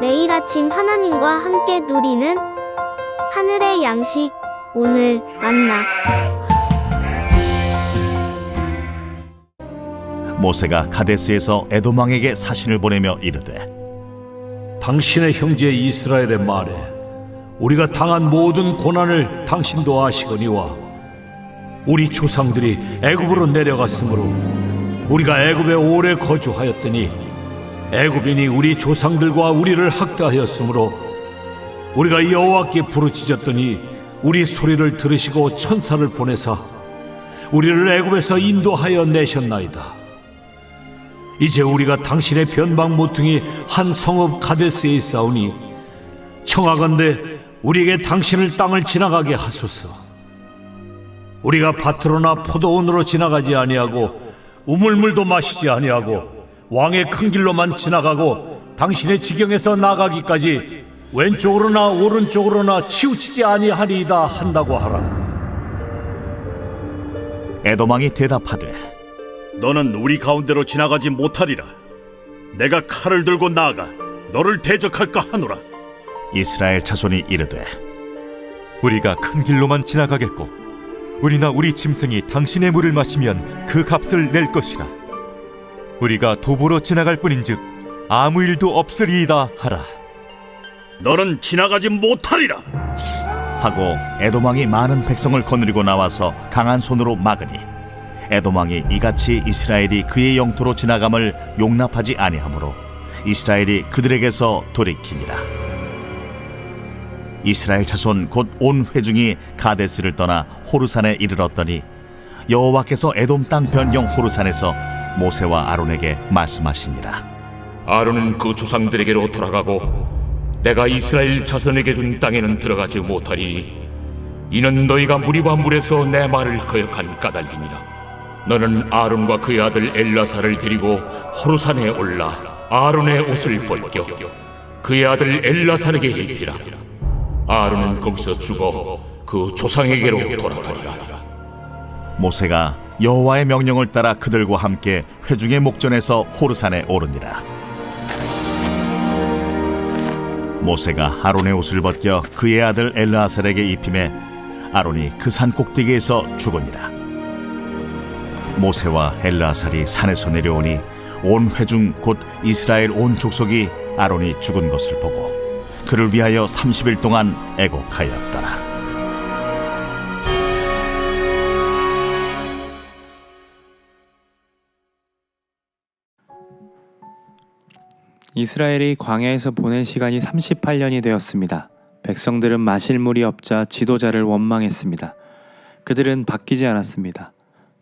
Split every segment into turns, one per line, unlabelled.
매일 아침 하나님과 함께 누리는 하늘의 양식 오늘 만나.
모세가 가데스에서 에돔왕에게 사신을 보내며 이르되
당신의 형제 이스라엘의 말에 우리가 당한 모든 고난을 당신도 아시거니와 우리 조상들이 애굽으로 내려갔으므로 우리가 애굽에 오래 거주하였더니 애굽인이 우리 조상들과 우리를 학대하였으므로 우리가 여호와께 부르짖었더니 우리 소리를 들으시고 천사를 보내사 우리를 애굽에서 인도하여 내셨나이다. 이제 우리가 당신의 변방 모퉁이 한 성읍 가데스에 있사오니 청하건대 우리에게 당신을 땅을 지나가게 하소서. 우리가 밭으로나 포도원으로 지나가지 아니하고 우물물도 마시지 아니하고 왕의 큰 길로만 지나가고 당신의 지경에서 나가기까지 왼쪽으로나 오른쪽으로나 치우치지 아니하리이다 한다고 하라.
에돔왕이 대답하되
너는 우리 가운데로 지나가지 못하리라. 내가 칼을 들고 나아가 너를 대적할까 하노라.
이스라엘 자손이 이르되
우리가 큰 길로만 지나가겠고 우리나 우리 짐승이 당신의 물을 마시면 그 값을 낼 것이라 우리가 도보로 지나갈 뿐인즉 아무 일도 없으리이다 하라
너는 지나가지 못하리라.
하고 에돔왕이 많은 백성을 거느리고 나와서 강한 손으로 막으니 에돔왕이 이같이 이스라엘이 그의 영토로 지나감을 용납하지 아니하므로 이스라엘이 그들에게서 돌이키니라 이스라엘 자손 곧 온 회중이 가데스를 떠나 호르산에 이르렀더니 여호와께서 에돔 땅 변경 호르산에서 모세와 아론에게 말씀하시니라.
아론은 그 조상들에게로 돌아가고 내가 이스라엘 자손에게 준 땅에는 들어가지 못하리니 이는 너희가 무리와 물에서 내 말을 거역한 까닭이니라 너는 아론과 그의 아들 엘라사를 데리고 호루산에 올라 아론의 옷을 벗겨 그의 아들 엘라사에게 입히라. 아론은 거기서 죽어 그 조상에게로 돌아가리라.
모세가 여호와의 명령을 따라 그들과 함께 회중의 목전에서 호르산에 오르니라. 모세가 아론의 옷을 벗겨 그의 아들 엘르아살에게 입힘에 아론이 그 산 꼭대기에서 죽으니라. 모세와 엘르아살이 산에서 내려오니 온 회중 곧 이스라엘 온 족속이 아론이 죽은 것을 보고 그를 위하여 30일 동안 애곡하였더라.
이스라엘이 광야에서 보낸 시간이 38년이 되었습니다. 백성들은 마실 물이 없자 지도자를 원망했습니다. 그들은 바뀌지 않았습니다.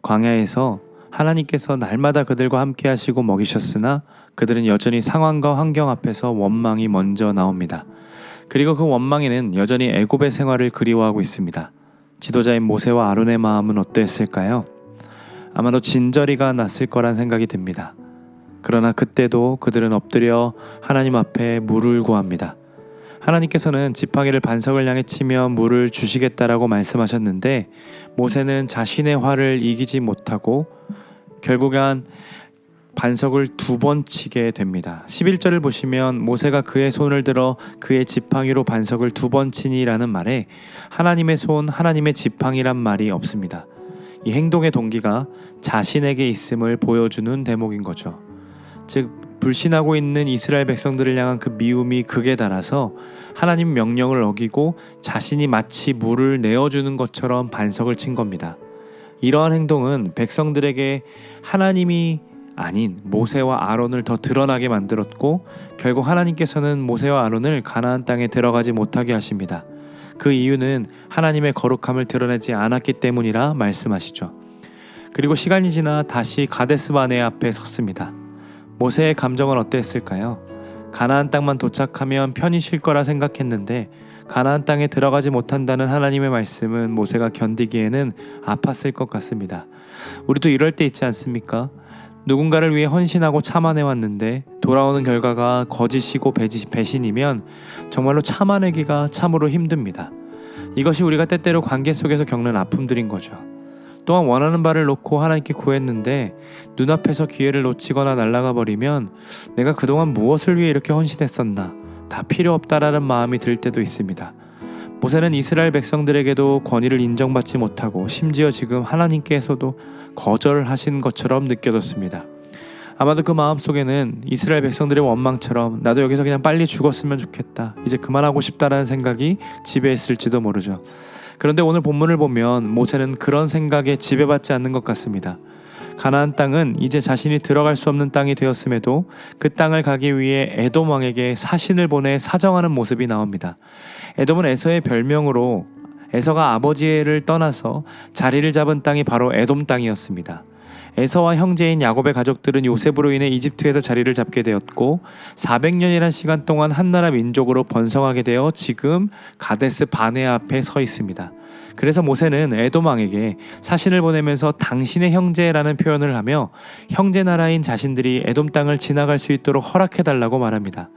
광야에서 하나님께서 날마다 그들과 함께 하시고 먹이셨으나 그들은 여전히 상황과 환경 앞에서 원망이 먼저 나옵니다. 그리고 그 원망에는 여전히 애굽의 생활을 그리워하고 있습니다. 지도자인 모세와 아론의 마음은 어땠을까요? 아마도 진저리가 났을 거란 생각이 듭니다. 그러나 그때도 그들은 엎드려 하나님 앞에 물을 구합니다. 하나님께서는 지팡이를 반석을 향해 치며 물을 주시겠다라고 말씀하셨는데 모세는 자신의 화를 이기지 못하고 결국엔 반석을 두 번 치게 됩니다. 11절을 보시면 모세가 그의 손을 들어 그의 지팡이로 반석을 두 번 치니라는 말에 하나님의 손, 하나님의 지팡이란 말이 없습니다. 이 행동의 동기가 자신에게 있음을 보여주는 대목인 거죠. 즉 불신하고 있는 이스라엘 백성들을 향한 그 미움이 극에 달아서 하나님 명령을 어기고 자신이 마치 물을 내어주는 것처럼 반석을 친 겁니다. 이러한 행동은 백성들에게 하나님이 아닌 모세와 아론을 더 드러나게 만들었고 결국 하나님께서는 모세와 아론을 가나안 땅에 들어가지 못하게 하십니다. 그 이유는 하나님의 거룩함을 드러내지 않았기 때문이라 말씀하시죠. 그리고 시간이 지나 다시 가데스 바네 앞에 섰습니다. 모세의 감정은 어땠을까요? 가나안 땅만 도착하면 편히 쉴 거라 생각했는데 가나안 땅에 들어가지 못한다는 하나님의 말씀은 모세가 견디기에는 아팠을 것 같습니다. 우리도 이럴 때 있지 않습니까? 누군가를 위해 헌신하고 참아내 왔는데 돌아오는 결과가 거짓이고 배신이면 정말로 참아내기가 참으로 힘듭니다. 이것이 우리가 때때로 관계 속에서 겪는 아픔들인 거죠. 또한 원하는 바를 놓고 하나님께 구했는데 눈앞에서 기회를 놓치거나 날아가 버리면 내가 그동안 무엇을 위해 이렇게 헌신했었나 다 필요 없다라는 마음이 들 때도 있습니다. 모세는 이스라엘 백성들에게도 권위를 인정받지 못하고 심지어 지금 하나님께서도 거절하신 것처럼 느껴졌습니다. 아마도 그 마음 속에는 이스라엘 백성들의 원망처럼 나도 여기서 그냥 빨리 죽었으면 좋겠다. 이제 그만하고 싶다라는 생각이 지배했을지도 모르죠. 그런데 오늘 본문을 보면 모세는 그런 생각에 지배받지 않는 것 같습니다. 가나안 땅은 이제 자신이 들어갈 수 없는 땅이 되었음에도 그 땅을 가기 위해 에돔 왕에게 사신을 보내 사정하는 모습이 나옵니다. 에돔은 에서의 별명으로 에서가 아버지를 떠나서 자리를 잡은 땅이 바로 에돔 땅이었습니다. 에서와 형제인 야곱의 가족들은 요셉으로 인해 이집트에서 자리를 잡게 되었고 400년이란 시간 동안 한 나라 민족으로 번성하게 되어 지금 가데스 바네 앞에 서 있습니다. 그래서 모세는 에돔 왕에게 사신을 보내면서 당신의 형제라는 표현을 하며 형제 나라인 자신들이 에돔 땅을 지나갈 수 있도록 허락해 달라고 말합니다.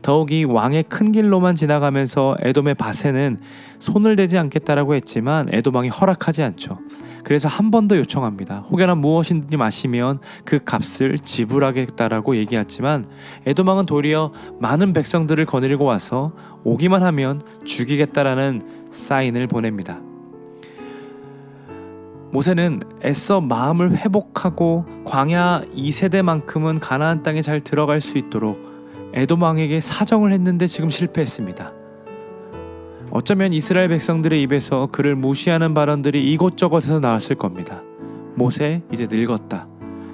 더욱이 왕의 큰 길로만 지나가면서 에돔의 밭에는 손을 대지 않겠다라고 했지만 에돔 왕이 허락하지 않죠. 그래서 한 번 더 요청합니다. 혹여나 무엇 인지 마시면 그 값을 지불하겠다라고 얘기했지만 에돔 왕은 도리어 많은 백성들을 거느리고 와서 오기만 하면 죽이겠다라는 사인을 보냅니다. 모세는 애써 마음을 회복하고 광야 2세대만큼은 가나안 땅에 잘 들어갈 수 있도록 에돔 왕에게 사정을 했는데 지금 실패했습니다. 어쩌면 이스라엘 백성들의 입에서 그를 무시하는 발언들이 이곳저곳에서 나왔을 겁니다. 모세 이제 늙었다.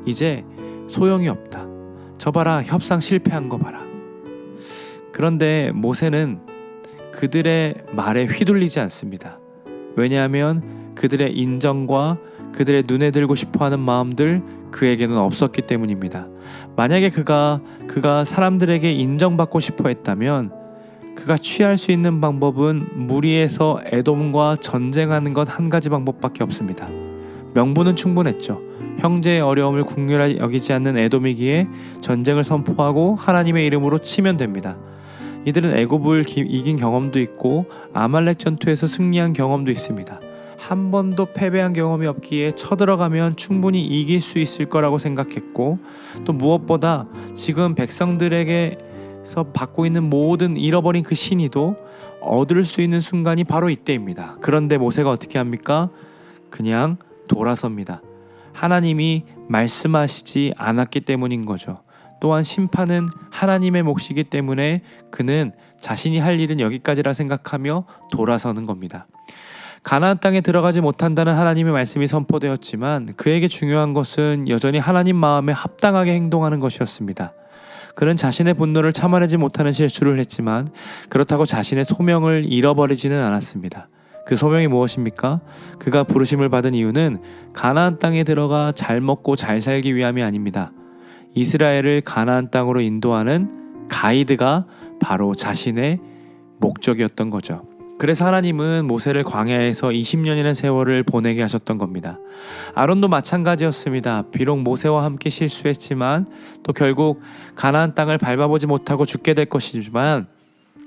이제 소용이 없다. 저 봐라 협상 실패한 거 봐라. 그런데 모세는 그들의 말에 휘둘리지 않습니다. 왜냐하면 그들의 인정과 그들의 눈에 들고 싶어 하는 마음들 그에게는 없었기 때문입니다. 만약에 그가 그가 사람들에게 인정받고 싶어 했다면 그가 취할 수 있는 방법은 무리에서 에돔과 전쟁하는 것 한 가지 방법밖에 없습니다. 명분은 충분했죠. 형제의 어려움을 국률하게 여기지 않는 에돔이기에 전쟁을 선포하고 하나님의 이름으로 치면 됩니다. 이들은 애굽을 기- 이긴 경험도 있고 아말렉 전투에서 승리한 경험도 있습니다. 한 번도 패배한 경험이 없기에 쳐들어가면 충분히 이길 수 있을 거라고 생각했고 또 무엇보다 지금 백성들에게서 받고 있는 모든 잃어버린 그 신의도 얻을 수 있는 순간이 바로 이때입니다. 그런데 모세가 어떻게 합니까? 그냥 돌아섭니다. 하나님이 말씀하시지 않았기 때문인 거죠. 또한 심판은 하나님의 몫이기 때문에 그는 자신이 할 일은 여기까지라 생각하며 돌아서는 겁니다. 가나안 땅에 들어가지 못한다는 하나님의 말씀이 선포되었지만 그에게 중요한 것은 여전히 하나님 마음에 합당하게 행동하는 것이었습니다. 그는 자신의 분노를 참아내지 못하는 실수를 했지만 그렇다고 자신의 소명을 잃어버리지는 않았습니다. 그 소명이 무엇입니까? 그가 부르심을 받은 이유는 가나안 땅에 들어가 잘 먹고 잘 살기 위함이 아닙니다. 이스라엘을 가나안 땅으로 인도하는 가이드가 바로 자신의 목적이었던 거죠. 그래서 하나님은 모세를 광야에서 20년이라는 세월을 보내게 하셨던 겁니다. 아론도 마찬가지였습니다. 비록 모세와 함께 실수했지만 또 결국 가나안 땅을 밟아보지 못하고 죽게 될 것이지만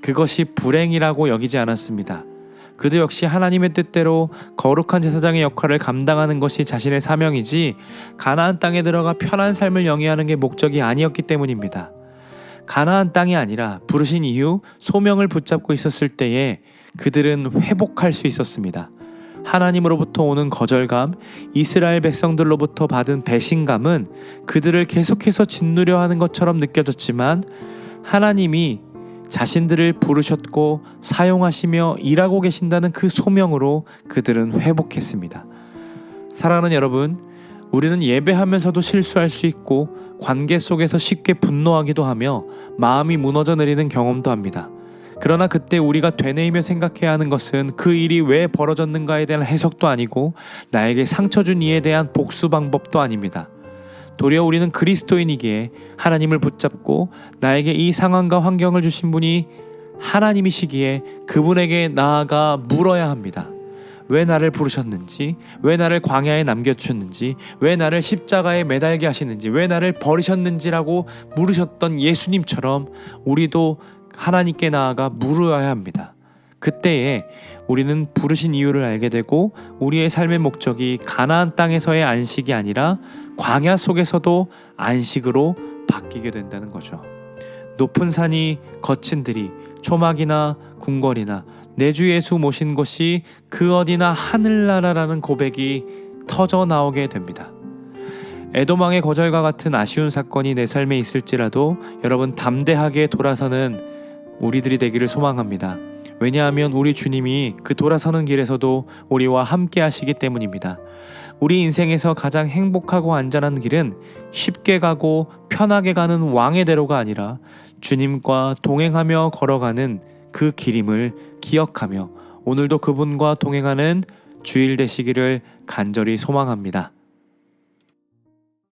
그것이 불행이라고 여기지 않았습니다. 그도 역시 하나님의 뜻대로 거룩한 제사장의 역할을 감당하는 것이 자신의 사명이지 가나안 땅에 들어가 편한 삶을 영위하는 게 목적이 아니었기 때문입니다. 가나안 땅이 아니라 부르신 이후 소명을 붙잡고 있었을 때에 그들은 회복할 수 있었습니다. 하나님으로부터 오는 거절감, 이스라엘 백성들로부터 받은 배신감은 그들을 계속해서 짓누려 하는 것처럼 느껴졌지만 하나님이 자신들을 부르셨고 사용하시며 일하고 계신다는 그 소명으로 그들은 회복했습니다. 사랑하는 여러분, 우리는 예배하면서도 실수할 수 있고 관계 속에서 쉽게 분노하기도 하며 마음이 무너져 내리는 경험도 합니다. 그러나 그때 우리가 되뇌이며 생각해야 하는 것은 그 일이 왜 벌어졌는가에 대한 해석도 아니고 나에게 상처 준 이에 대한 복수 방법도 아닙니다. 도리어 우리는 그리스도인이기에 하나님을 붙잡고 나에게 이 상황과 환경을 주신 분이 하나님이시기에 그분에게 나아가 물어야 합니다. 왜 나를 부르셨는지, 왜 나를 광야에 남겨주셨는지, 왜 나를 십자가에 매달게 하시는지, 왜 나를 버리셨는지라고 물으셨던 예수님처럼 우리도 하나님께 나아가 물어야 합니다. 그때에 우리는 부르신 이유를 알게 되고 우리의 삶의 목적이 가나안 땅에서의 안식이 아니라 광야 속에서도 안식으로 바뀌게 된다는 거죠. 높은 산이 거친 들이 초막이나 궁궐이나 내 주 예수 모신 곳이 그 어디나 하늘나라라는 고백이 터져 나오게 됩니다. 에도망의 거절과 같은 아쉬운 사건이 내 삶에 있을지라도 여러분 담대하게 돌아서는 우리들이 되기를 소망합니다. 왜냐하면 우리 주님이 그 돌아서는 길에서도 우리와 함께 하시기 때문입니다. 우리 인생에서 가장 행복하고 안전한 길은 쉽게 가고 편하게 가는 왕의 대로가 아니라 주님과 동행하며 걸어가는 그 길임을 기억하며 오늘도 그분과 동행하는 주일 되시기를 간절히 소망합니다.